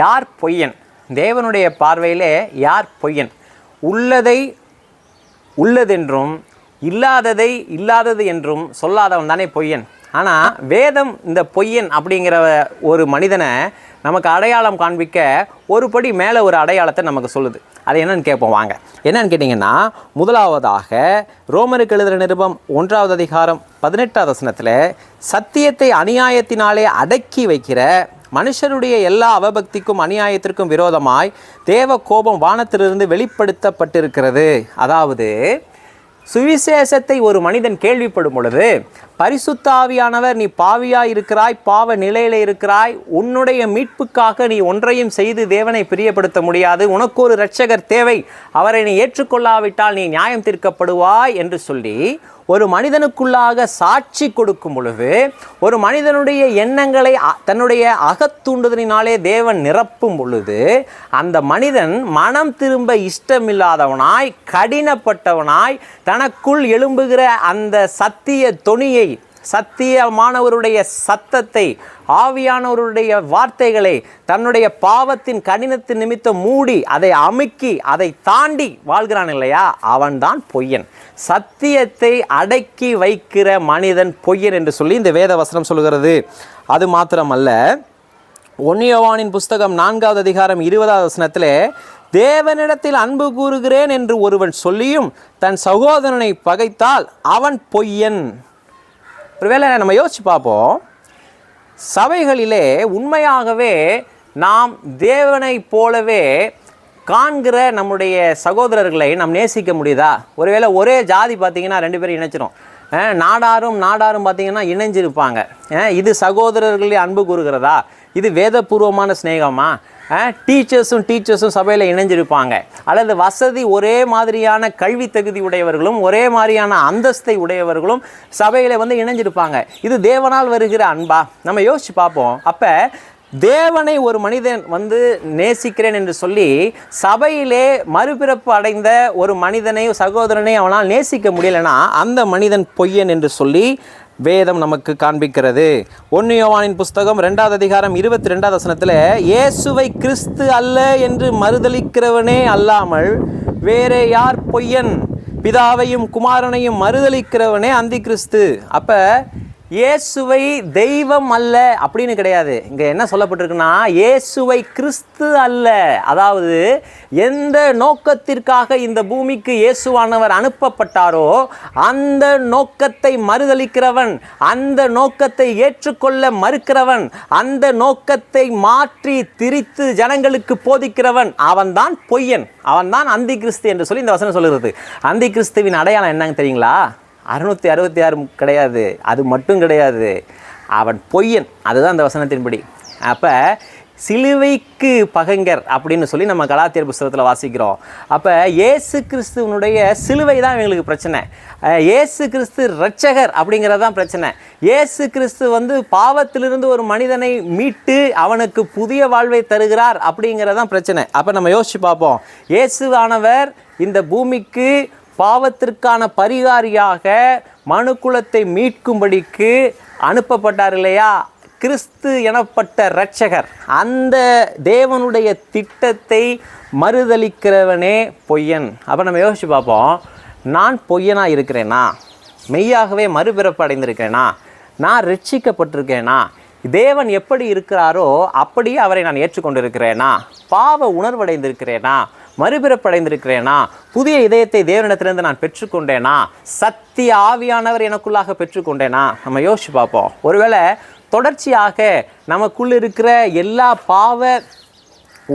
யார் பொய்யன்? தேவனுடைய பார்வையிலே யார் பொய்யன்? உள்ளதை உள்ளதென்றும் இல்லாததை இல்லாதது என்றும் சொல்லாதவன் தானே பொய்யன். ஆனால் வேதம் இந்த பொய்யன் அப்படிங்கிற ஒரு மனிதனை நமக்கு அடையாளம் காண்பிக்க ஒரு படி மேலே ஒரு அடையாளத்தை நமக்கு சொல்லுது. அது என்னன்னு கேட்போம் வாங்க. என்னன்னு கேட்டிங்கன்னா முதலாவதாக ரோமருக்கு எழுதுகிற நிருபம் ஒன்றாவது அதிகாரம் பதினெட்டாவது வசனத்தில் சத்தியத்தை அநியாயத்தினாலே அடக்கி வைக்கிற மனுஷருடைய எல்லா அவபக்திக்கும் அநியாயத்திற்கும் விரோதமாய் தேவ கோபம் வானத்திலிருந்து வெளிப்படுத்தப்பட்டிருக்கிறது. அதாவது சுவிசேஷத்தை ஒரு மனிதன் கேள்விப்படும் பொழுது பரிசுத்தாவியானவர் நீ பாவியாக இருக்கிறாய் பாவ நிலையில் இருக்கிறாய். உன்னுடைய மீட்புக்காக நீ ஒன்றையும் செய்து தேவனை பிரியப்படுத்த முடியாது. உனக்கு ஒரு இரட்சகர் தேவை. அவரை நீ ஏற்றுக்கொள்ளாவிட்டால் நீ நியாயம் தீர்க்கப்படுவாய் என்று சொல்லி ஒரு மனிதனுக்குள்ளாக சாட்சி கொடுக்கும் பொழுது ஒரு மனிதனுடைய எண்ணங்களை அ- தன்னுடைய அகத்தூண்டுதலினாலே தேவன் நிரப்பும் பொழுது அந்த மனிதன் மனம் திரும்ப இஷ்டமில்லாதவனாய் கடினப்பட்டவனாய் தனக்குள் எழும்புகிற அந்த சத்திய தொனியை சத்தியமானவருடைய சத்தத்தை ஆவியானவருடைய வார்த்தைகளை தன்னுடைய பாவத்தின் கடினத்தின் நிமித்தம் மூடி அதை அமுக்கி அதை தாண்டி வாழ்கிறான் இல்லையா? அவன்தான் பொய்யன். சத்தியத்தை அடக்கி வைக்கிற மனிதன் பொய்யன் என்று சொல்லி இந்த வேத வசனம் சொல்கிறது அது மாத்திரமல்ல ஒன்னியவானின் புஸ்தகம் நான்காவது அதிகாரம் இருபதாவது வசனத்தில் தேவனிடத்தில் அன்பு கூறுகிறேன் என்று ஒருவன் சொல்லியும் தன் சகோதரனை பகைத்தால் அவன் பொய்யன். ஒருவேளை நம்ம யோசிச்சு பார்ப்போம். சபைகளிலே உண்மையாகவே நாம் தேவனைப் போலவே காண்கிற நம்முடைய சகோதரர்களை நாம் நேசிக்க முடியுதா? ஒருவேளை ஒரே ஜாதி பார்த்தீங்கன்னா ரெண்டு பேரும் இணைச்சிரும். நாடாரும் நாடாரும் பார்த்திங்கன்னா இணைஞ்சிருப்பாங்க. இது சகோதரர்களே அன்பு கூறுகிறதா? இது வேதபூர்வமான ஸ்நேகமா டீச்சர்ஸும் டீச்சர்ஸும் சபையில் இணைஞ்சிருப்பாங்க. அல்லது வசதி ஒரே மாதிரியான கல்வி தகுதி உடையவர்களும் ஒரே மாதிரியான அந்தஸ்தை உடையவர்களும் சபையில் வந்து இணைஞ்சிருப்பாங்க. இது தேவனால் வருகிற அன்பா? நம்ம யோசிச்சு பார்ப்போம். அப்போ தேவனை ஒரு மனிதன் வந்து நேசிக்கிறேன் என்று சொல்லி சபையிலே மறுபிறப்பு அடைந்த ஒரு மனிதனை சகோதரனை அவனால் நேசிக்க முடியலனா அந்த மனிதன் பொய்யன் என்று சொல்லி வேதம் நமக்கு காண்பிக்கிறது. ஒன்னு யோவானின் புஸ்தகம் ரெண்டாவது அதிகாரம் இருபத்தி ரெண்டாவது வசனத்தில் இயேசுவை கிறிஸ்து அல்ல என்று மறுதளிக்கிறவனே அல்லாமல் வேறே யார் பொய்யன்? பிதாவையும் குமாரனையும் மறுதலிக்கிறவனே அந்தி கிறிஸ்து அப்போ இயேசுவை தெய்வம் அல்ல அப்படின்னு கிடையாது. இங்கே என்ன சொல்லப்பட்டிருக்குன்னா இயேசுவை கிறிஸ்து அல்ல. அதாவது எந்த நோக்கத்திற்காக இந்த பூமிக்கு இயேசுவானவர் அனுப்பப்பட்டாரோ அந்த நோக்கத்தை மறுதலிக்கிறவன் அந்த நோக்கத்தை ஏற்றுக்கொள்ள மறுக்கிறவன் அந்த நோக்கத்தை மாற்றி திரித்து ஜனங்களுக்கு போதிக்கிறவன் அவன்தான் பொய்யன். அவன்தான் அந்தி கிறிஸ்து என்று சொல்லி இந்த வசனம் சொல்லுகிறது. அந்தி கிறிஸ்துவின் அடையாளம் என்னங்க தெரியுங்களா? அறுநூத்தி அறுபத்தி ஆறு கிடையாது. அது மட்டும் கிடையாது. அவன் பொய்யன். அதுதான் அந்த வசனத்தின்படி. அப்போ சிலுவைக்கு பகங்கர் அப்படின்னு சொல்லி நம்ம கலாத்தியர் புஸ்தகத்தில் வாசிக்கிறோம். அப்போ ஏசு கிறிஸ்துவனுடைய சிலுவை தான் எங்களுக்கு பிரச்சனை. ஏசு கிறிஸ்து ரட்சகர் அப்படிங்கிறது தான் பிரச்சனை. ஏசு கிறிஸ்து வந்து பாவத்திலிருந்து ஒரு மனிதனை மீட்டு அவனுக்கு புதிய வாழ்வை தருகிறார் அப்படிங்கிறது தான் பிரச்சனை. அப்போ நம்ம யோசிச்சு பார்ப்போம். இயேசுவானவர் இந்த பூமிக்கு பாவத்திற்கான பரிகாரியாக மனுக்குலத்தை மீட்கும்படிக்கு அனுப்பப்பட்டார் இல்லையா? கிறிஸ்து எனப்பட்ட இரட்சகர். அந்த தேவனுடைய திட்டத்தை மறுதலிக்கிறவனே பொய்யன். அப்போ நம்ம யோசிச்சு பார்ப்போம். நான் பொய்யனா இருக்கிறேனா? மெய்யாகவே மறுபிறப்பு அடைந்திருக்கேனா நான் ரட்சிக்கப்பட்டிருக்கேனா தேவன் எப்படி இருக்கிறாரோ அப்படியே அவரை நான் ஏற்றுக்கொண்டிருக்கிறேனா? பாவ உணர்வடைந்திருக்கிறேனா? மறுபிறப்படைந்திருக்கிறேனா புதிய இதயத்தை தேவனிடத்திலிருந்து நான் பெற்றுக்கொண்டேனா? சத்திய ஆவியானவர் எனக்குள்ளாக பெற்றுக்கொண்டேனா? நம்ம யோசிச்சு பார்ப்போம். ஒருவேளை தொடர்ச்சியாக நமக்குள் இருக்கிற எல்லா பாவ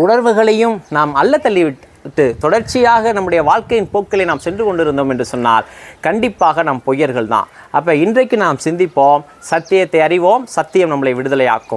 உணர்வுகளையும் நாம் அல்ல தள்ளிவிட்டு தொடர்ச்சியாக நம்முடைய வாழ்க்கையின் போக்கிலே நாம் சென்று கொண்டிருந்தோம் என்று சொன்னால் கண்டிப்பாக நாம் பொய்யர்கள் தான் அப்போ இன்றைக்கு நாம் சிந்திப்போம் சத்தியத்தை அறிவோம் சத்தியம் நம்மளை விடுதலையாக்கும்.